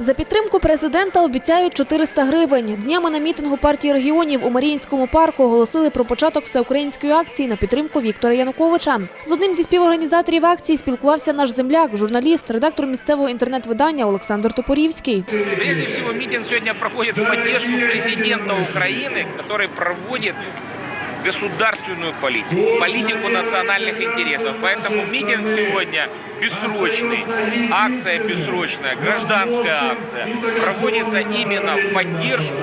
За підтримку президента обіцяють 400 гривень. Днями на мітингу партії регіонів у Маріїнському парку оголосили про початок всеукраїнської акції на підтримку Віктора Януковича. З одним зі співорганізаторів акції спілкувався наш земляк, журналіст, редактор місцевого інтернет-видання Олександр Топорівський. Прежде всего, митинг сегодня проходит в поддержку президента Украины, который проводит государственную политику, политику национальных интересов. Поэтому митинг сегодня бессрочный, акция бессрочная, гражданская акция проводится именно в поддержку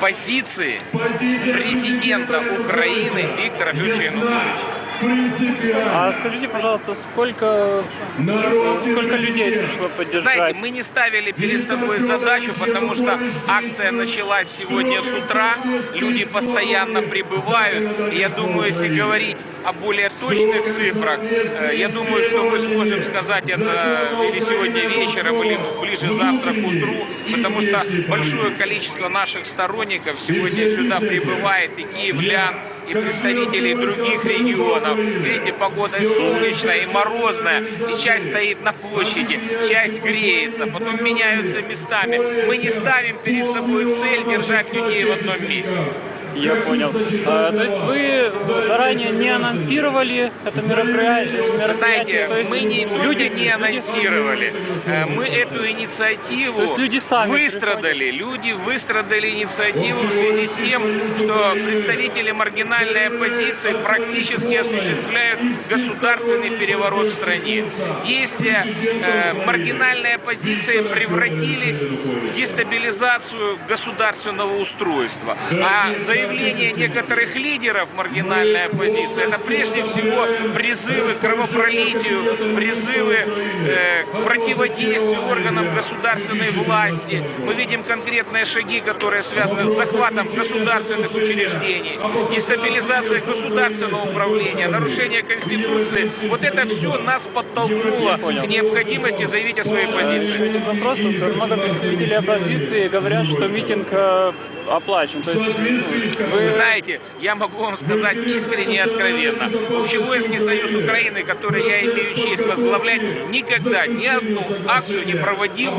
позиции президента Украины Виктора Федоровича Януковича. А скажите, пожалуйста, сколько, сколько людей пришло поддержать? Знаете, мы не ставили перед собой задачу, потому что акция началась сегодня с утра, люди постоянно прибывают. И я думаю, если говорить о более точных цифрах, э, я думаю, что мы сможем сказать это или сегодня вечером, или ближе завтра к утру, потому что большое количество наших сторонников сегодня сюда прибывает, и киевлян, и представителей других регионов. Видите, погода солнечная, и морозная, и часть стоит на площади, часть греется, потом меняются местами. Мы не ставим перед собой цель держать людей в одном месте. Я понял. А, то есть вы заранее не анонсировали это мероприятие? мероприятие? Знаете, то есть мы не, люди не анонсировали. Э, Мы эту инициативу То есть люди сами выстрадали. Люди выстрадали инициативу в связи с тем, что представители маргинальной оппозиции практически осуществляют государственный переворот в стране. Действия э, маргинальной оппозиции превратились в дестабилизацию государственного устройства. А заявления некоторых лидеров маргинальной оппозиции это прежде всего призывы к кровопролитию, призывы э, к противодействию органам государственной власти. Мы видим конкретные шаги, которые связаны с захватом государственных учреждений, дестабилизацией государственного управления, нарушение Конституции. Вот это все нас подтолкнуло к необходимости заявить о своей позиции. Вопрос, вот много представителей оппозиции говорят, что митинг э, оплачен. То есть Вы знаете, я могу вам сказать искренне и откровенно. Общевоинский союз Украины, который я имею честь возглавлять, никогда ни одну акцию не проводил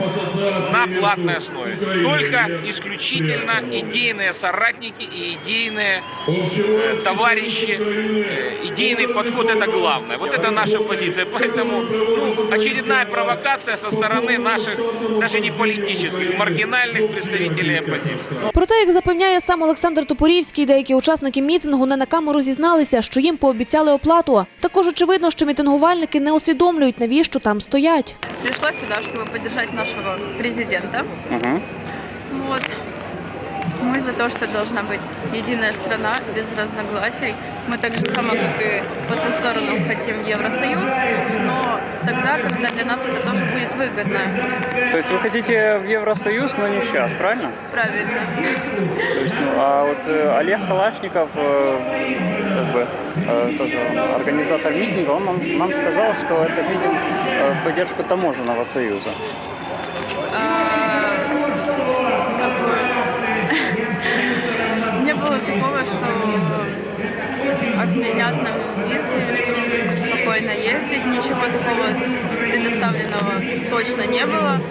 на платной основе. Только исключительно идейные соратники и идейные э, товарищи, э, идейный подход это главное. Вот это наша позиция. Поэтому ну, очередная провокация со стороны наших, даже не политических, маргинальных представителей оппозиции. Проте, як запевняє сам Олександр Топорівський, деякі учасники мітингу не на камеру зізналися, що їм пообіцяли оплату. Також очевидно, що мітингувальники не усвідомлюють, навіщо там стоять. Пришла сюда, чтобы поддержать нашего президента. Вот. Мы за то, что должна быть единая страна без разногласий. Мы так же само, как и по ту сторону, хотим Евросоюз, но тогда, когда для нас это тоже будет выгодно. То есть вы хотите в Евросоюз, но не сейчас, правильно? Правильно. То есть, ну, а вот э, Олег Калашников, э, как бы, э, тоже организатор митинга, он нам, нам сказал, что это митинг в поддержку таможенного союза. А, как бы, Не было такого, что отменят нам визы, что мы будем спокойно ездить. Ничего такого предоставленного точно не было.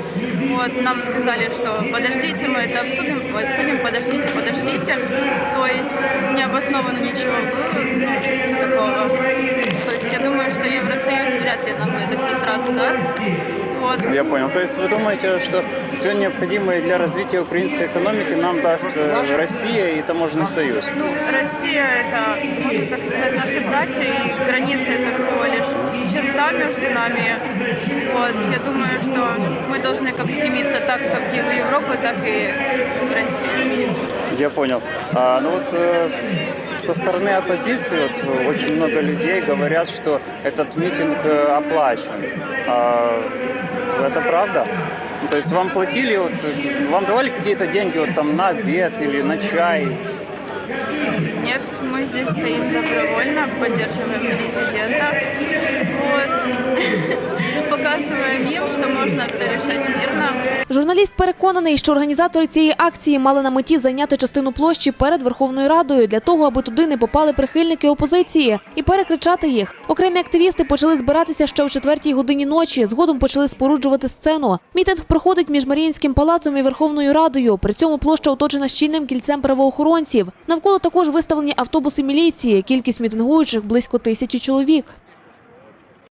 Вот, нам сказали, что подождите, мы это обсудим, обсудим, подождите, подождите. То есть не обосновано ничего такого. То есть я думаю, что Евросоюз вряд ли нам это все сразу даст. Вот. Я понял. То есть вы думаете, что все необходимое для развития украинской экономики нам даст э, Россия и таможенный союз? Ну, Россия это, можно так сказать, наши братья, и границы это всего лишь черта между нами. Вот, я думаю, что мы должны как стремиться так, как и в Европу, так и в Россию. Я понял. А, ну вот э, со стороны оппозиции вот, очень много людей говорят, что этот митинг э, оплачен. А, это правда? То есть вам платили, вот, вам давали какие-то деньги вот, там, на обед или на чай? Нет, мы здесь стоим добровольно, поддерживаем президента. Вот. По показываем им, что можно все решать мирно. Журналіст переконаний, що організатори цієї акції мали на меті зайняти частину площі перед Верховною Радою для того, аби туди не попали прихильники опозиції і перекричати їх. Окремі активісти почали збиратися ще о четвертій годині ночі. Згодом почали споруджувати сцену. Мітинг проходить між Маріїнським палацом і Верховною Радою. При цьому площа оточена щільним кільцем правоохоронців. Навколо також виставлені автобуси міліції. Кількість мітингуючих близько тисячі чоловік.